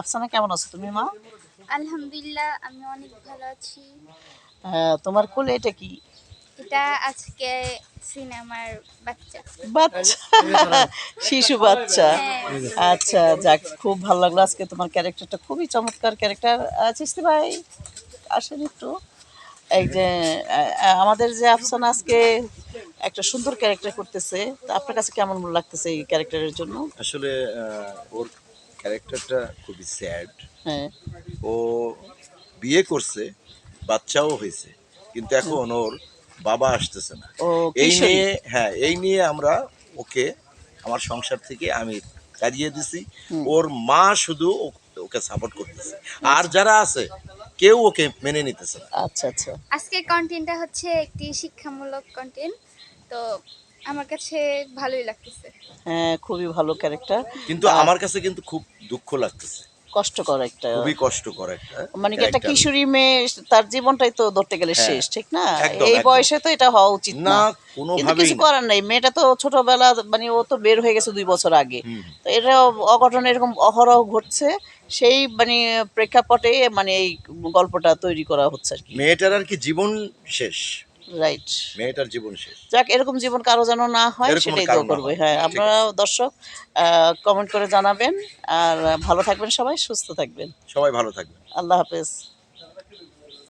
আফসানা কেমন আছো তুমি মা? আলহামদুলিল্লাহ আমি অনেক ভালো আছি। তোমার কোলে এটা কি? এটা আজকে সিনেমার বাচ্চা। বাচ্চা? শিশু বাচ্চা। আচ্ছা যাক খুব ভালো লাগল। আজকে তোমার ক্যারেক্টারটা খুবই চমৎকার ক্যারেক্টার। চিস্তি ভাই আসেন একটু। এই যে আমাদের যে আফসানা আজকে একটা সুন্দর ক্যারেক্টার করতেছে। তা আপনার কাছে কেমন লাগতেছে এই ক্যারেক্টারের জন্য? আসলে ওর ক্যারেক্টারটা খুবই স্যাড হ্যাঁ। ও বিয়ে করছে বাচ্চাও হয়েছে কিন্তু এখন ওর বাবা আসতেছে না। এই নিয়ে হ্যাঁ এই নিয়ে আমরা ওকে আমার সংসার থেকে আমি তাড়িয়ে দিছি। ওর মা শুধু ও- ওকে সাপোর্ট করতেছে। আর যারা আছে কেউ ওকে মেনে নিতেছে আচ্ছা আচ্ছা। আজকের কন্টেন্টটা হচ্ছে একটি শিক্ষামূলক কন্টেন্ট তো আমার কাছে ভালোই লাগতেছে। হ্যাঁ খুবই ভালো ক্যারেক্টার কিন্তু আমার কাছে কিন্তু খুব দুঃখ লাগতেছে। কষ্টকর একটা খুবই কষ্টকর একটা মানে একটা কিশোরী মেয়ে তার জীবনটাই তো ধরতে গেলে হ্যাঁ, শেষ ঠিক না? এই বয়সে তো এটা হওয়া উচিত না না। কিন্তু কিছু করার নাই। মেয়েটা তো ছোটবেলা মানে ও তো বের হয়ে গেছে দুই বছর আগে। তো এটা অঘটন এরকম অহরহ ঘটছে। সেই মানে প্রেক্ষাপটে মানে এই গল্পটা তৈরি করা হচ্ছে আর কি। মেয়েটার আর কি জীবন শেষ। রাইট মেয়েটার জীবন শেষ। যাক এরকম জীবন কারও যেন না হয় সেটাই তো করব। হ্যাঁ। আপনারা দর্শক কমেন্ট করে জানাবেন। আর ভালো থাকবেন সবাই সুস্থ থাকবেন। সবাই ভালো থাকবেন। আল্লাহ হাফেজ।